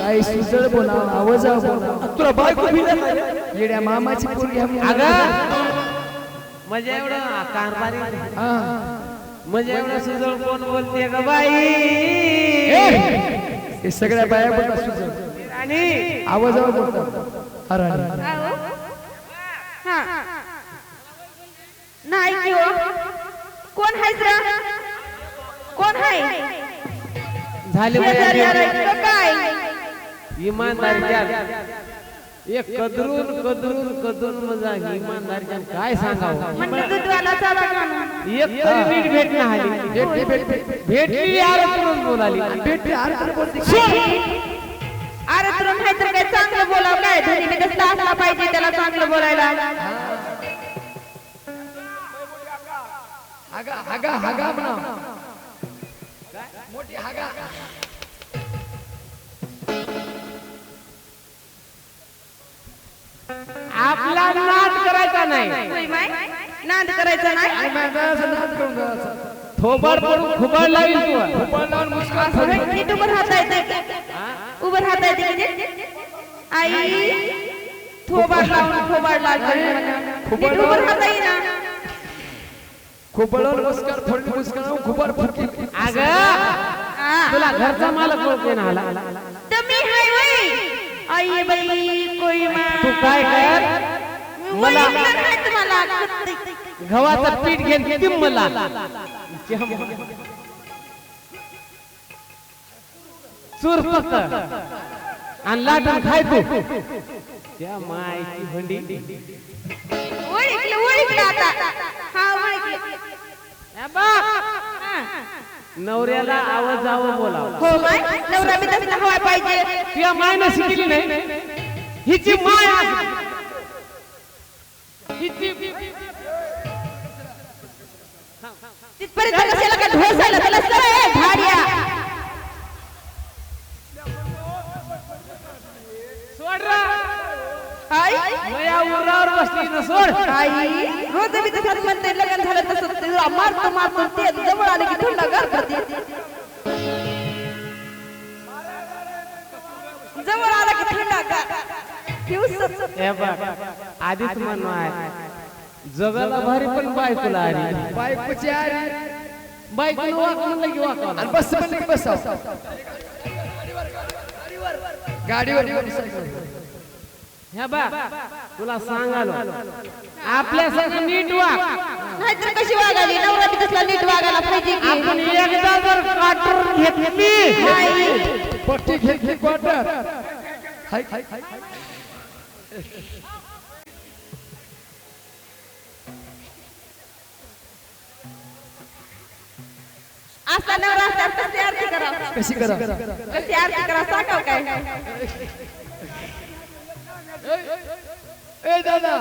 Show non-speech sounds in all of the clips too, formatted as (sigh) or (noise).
काही सुजळ बोला आवाज बोला तुला बायको? येड्या मामाची पोरगी. अगं म्हणजे एवढं कारभारी हा. म्हणजे एवढं सुजळ कोण बोलते ग बाई हे सगळ्या बाया बोलतात सुजळ आणि आवाज बोलतात अरे. हा. नाही की हो. कोण हायस रा कोण हाय झाले इमानदारीच्या एक कदरून कदरून कदरून मजा इमानदारीच्या काय सांगावं. एक तरी नीट भेट नाही भेट भेटली यार बोलाली. भेट भेट अरे तुला माहीत तर काय चांगलं बोलाव काय? कसला असला पाहिजे त्याला चांगलं बोलायला? हागा हागा हागा म्हणा मोठी हागा. आपला नाद करायचा नाही? नाद करायचा नाही. थोबाड पडून खुबाड लावील लावून मुस्कान होय, नीट उभं राहता येते उभं राहता येते की नीट? आई थोबाड लावून थोबाड लागलं नीट उभं राहता येईना. खुबळून मुस्कान फोडली मुस्कान खुबाड फुटली अग. तुला घरचा मालक ओळखे ना आला. आई बाई कोई तू काय कर? मला मला तुम्हाला गव्हाचं पीठ घेऊन ती मला. चूर फक्त आणि लाटून खाय तू. त्या मायची भंडी ओळखलं ओळखलं आता. हा ओळखलं. हा. नवऱ्याला आवाज जावं बोला हो माय नवरा बी तसला हवाय पाहिजे. तुझ्या मायनं शिकली नाही. हिची माय. हिची तिथपर्यंत कशाला का ढोसायला त्याला सरळ आहे, भाड्या. उरावर बसली ना सोड. आई रोज मी तसंच म्हणते लग्न झालं तसं ते मारतो मारतो ते जवळ आले की थंड गार करते जवळ आला की थंड गार पिऊस हे बघ आधीच म्हणणं आहे जगाला भारी पण बायकोला आली. बायकोची आरी बायकोला वाक म्हणलं की वाकावं आणि बस म्हणलं की बसाव गाडीवर. ह्या बा तुला सांगालो आपल्या संग नीट वाग. नाहीतर कशी वागाली नवरा बी तसला नीट वागायला पाहिजे की? आपण एकदा जर घेतली. पट्टी घेतली क्वार्टर. असा नवरा कशी आरती करा. कशी करा? कशी आरती करा सांगाव काय? ए दादा.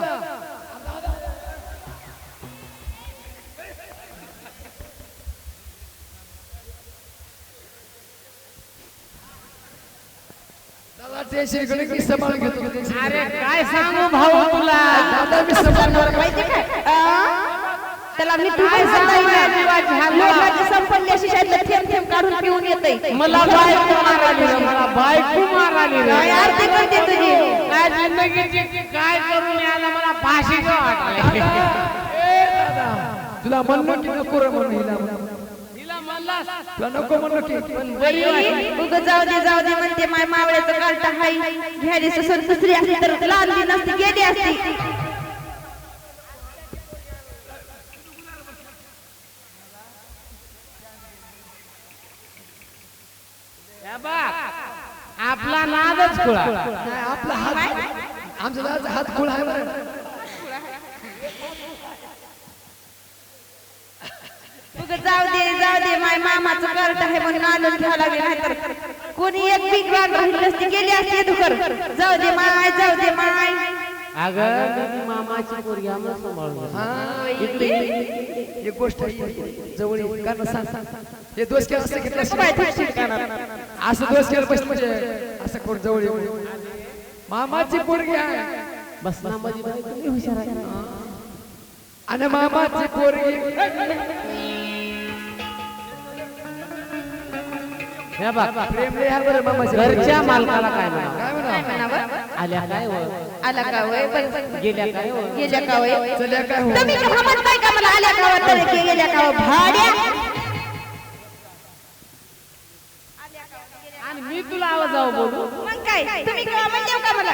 दादा टेन्शन घेऊन मी सांभाळून घेतो. अरे काय सांगू भाऊ तुला? त्याला मी तू लोकांची संपल्ली अशी शाळेतलं थेंब थेंब काढून पिऊन येते मला बायको माराली रे, मला बायको माराली रे. काय आरती करते तुझी? काय जिंदगीची काय करून याला मला फाशी वाटले तुला म्हणलं की नको रे म्हणून हिला. तिला म्हणला तुला नको म्हणलं की. पण बरी वाटली. उग जाऊ दे जाऊ दे म्हणते माय मावळ्याचं कालटा हाय. घ्यायली सुसर दुसरी असती तर लादली नसती गेली असती. खुळा नाही, आपला हात आमचा दादाचा हात आहे बरं. उग जाऊ दे जाऊ दे माय मामाचं कार्ट आहे म्हणून आलं घ्यावं लागले नाहीतर कोणी एक बिग बॅग राहिली नसती गेली असती दुकर. जाऊ दे माय जाऊ दे माय. अगं मामाची पोरगी आम्हाला सांभाळून. हा, इकडे. एक गोष्ट जवळ. कारण सांग हे दोष केलं असं घेतलं असं दोष केलं पाहिजे म्हणजे असं कोण जवळ येऊ मामाची पोरगी आहे. बस ना माझी बायको लई हुशार आहे. आणि मामाची पोरगी (laughs) हे बघ आहे घरच्या मालकाला काय म्हणा काय म्हणा काय म्हणावं? आल्या काय व आला का वय बरं. गेल्या काय व गेल्या का वय चल्या काय हो? तुम्ही का म्हणताय का मला? आल्या गावात तरी की गेल्या का भाड्या? आणि मी तुला आवाज जाऊ बोलू? मग काय? तुम्ही केव्हा म्हणजे का मला?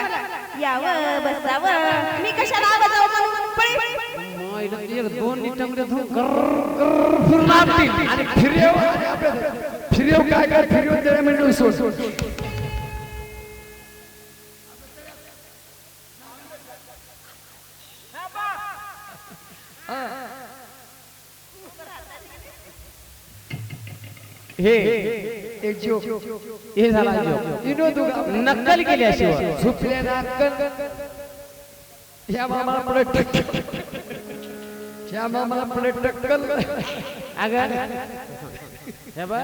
यावं बसावं. मी कशाला आवाज आहो म्हणून? पळे. मग इथं एक दोन निटंगडे धुवून गर्र गर्र फिरून आपटी. आणि फिरव. आणि आपलं फिरव काय काय फिरव त्याला म्हणलं सोड हे एक हे झाला. विनोद. नक्कल केल्याशिवाय झोपल्या नाकल ह्या मामा पुढे टक्कल ह्या मामा पुढे टक्कल अगं (laughs) हे बघ.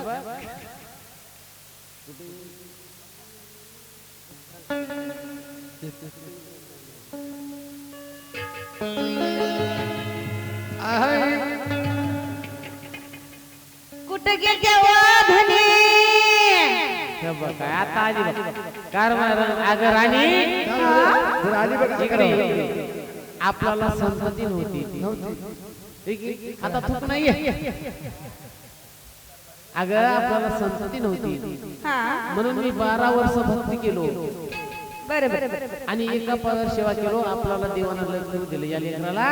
कुठं गेल्या वा धने? हे बघ काय आता आली बघ. अगं राणी. इकडे ये. आपल्याला संतती नव्हती. ठीक आहे? आता थूक नाहीये. अगं आपल्याला संतती नव्हती. म्हणून मी बारा वर्ष भक्ती केलो. आणि एका पदार सेवा केलो आपल्याला देवानं लग्न दिलं या लेकराला.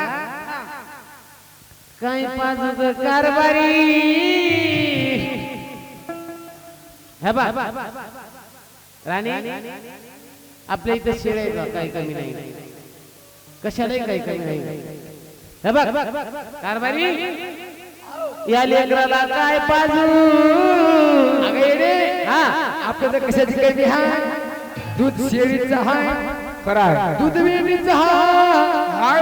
काय पाजत कारभारी? हे बा राणी आपल्या इथे शेळ काही कमी नाही. कशालाही काही कमी नाही. हे कारभारी? या लेकराला काय पाजू? अगं येडे हा. आपल्याला कशाची कमी हाय दूध शेळीचं हाय दूध वेणीचं हाय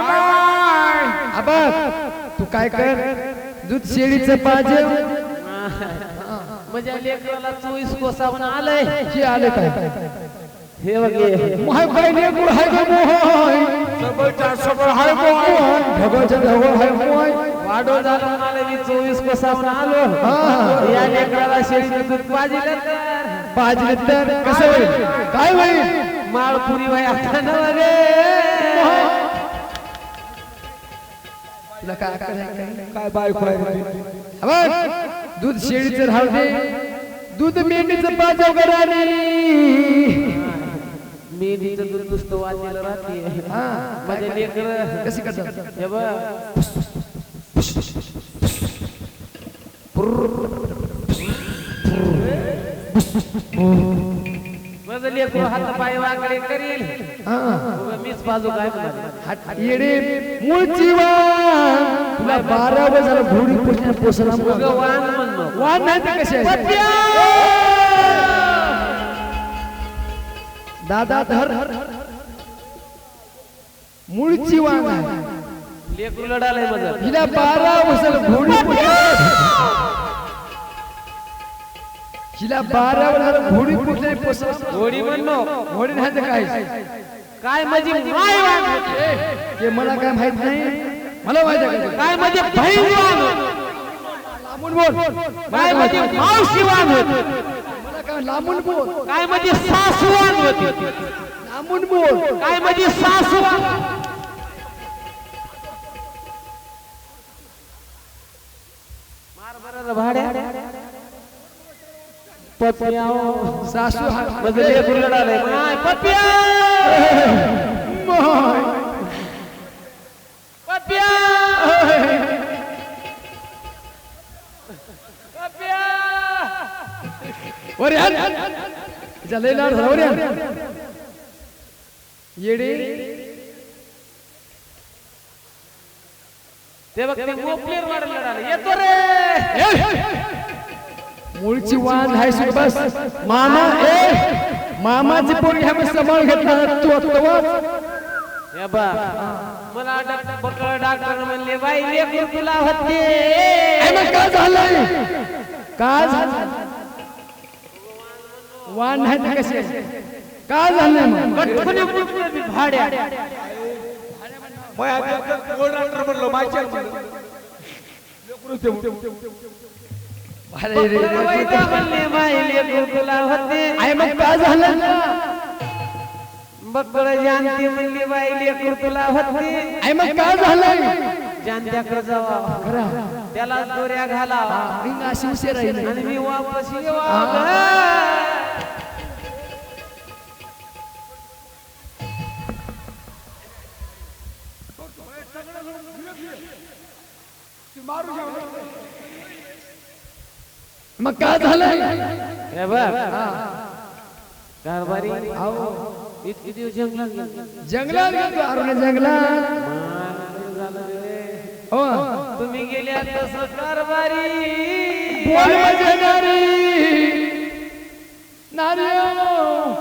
आबा तू काय कर? दूध शेळीचं पाहिजे म्हणजे लेकराला चोवीस कोसावून आलंय. हे आले काय? हे बघे. मोहाय काय लेकरू हाय का मोहाय हाय मोहाय ढगाच्या ढगो हाय वाढो झाला मला मी चोवीस आलो. या लेकराला शेळीचं दूध पाजिलं तर. पाजले तर कसं होईल? काय होईल? माळपुरी आता न तुला काय अक्कल आहे? काय? काय बायको आहे बघ दूध शेळीचं राहू दे. दूध मेंढीचं पाजव घराने मी तिथं दूध नुसतं वाजलेलं राहते हा. माझे लेकर. कशी करतात? हे बघ. हात पाय वाकडे करील. हा. उगा मीच बाजू काय म्हणणार? हात- येडे. मूळची वाण तुला बारा वर्षाला घोडी पोचण्या पोसला उगा वाण म्हणणं वाण नाही कशी आहे? दादा धर. मूळची वाण आहे. लेकरू लढालय माझं हिला बारा वर्षाला घोडी हिला बारा वर्षाला घोडी पोसला घोडी म्हणणं घोडी नाही तर काय काय म्हणजे माय. ते मला काय माहीत नाही. मला माहीत? काय म्हणजे बहीण. लांबून बोल. काय म्हणजे मावशी वाण होते. मला काय लांबून बोल. काय म्हणजे सासू वाण होते. लांबून बोल. काय म्हणजे सासू भाड्या? पप्याओ सासू म्हणजे लेकरू माय पप्या माय. पप्या पप्या वर येडे? ते बघ ते मोपलेर लढाले येतो रे! मूळची वाण आहे सुट बस. मामा ए! मामाची पोरी ह्या सांभाळ घेतला तू तवाच हे बा मला डॉक्टर बकळ डॉक्टर म्हणले बाई लेकरू तुला होते मग काय झालंय? काय झालं वाण नाही मग? बुडबुड बी भाड्या. वैदा म्हणले मग काय झालं? बकळ जानती म्हणली बाईले गुरुकुला होते. आई मग काय झालं? जानत्याकडे जावा. त्याला दोऱ्या घाला मी अशी उशीर मग काय झालं हे बघ. कारभारी. इतकी दिवस जंगलात गेला. जंगलात गेलो अरुण जंगलात. हो. तुम्ही गेल्या तसं कारभारी. बोल माझ्या नारी. हो.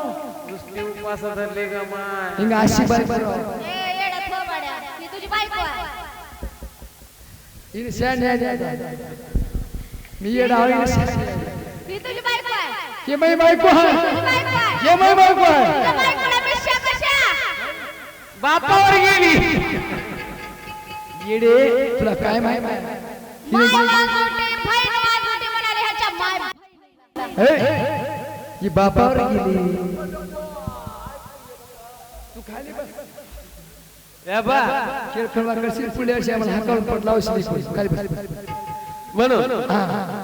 उपास धरले ग माय. हिंग अशी बाई मी शहाणी आहे. ही तुझी बायको आहे हे माझी बायको आहे बायको आहे हे माझी बायको आहे तुझ्या बायकोला मिश्या कशा बापावर गेली येडे तुला काय माहिती माय वाजवते बहीण वाजवते म्हणाले ह्याच्या माय हे ही बापावर गेली हे बघ खेळ पुढे अशी आम्हाला हाकावून बस. म्हणून हा, हा.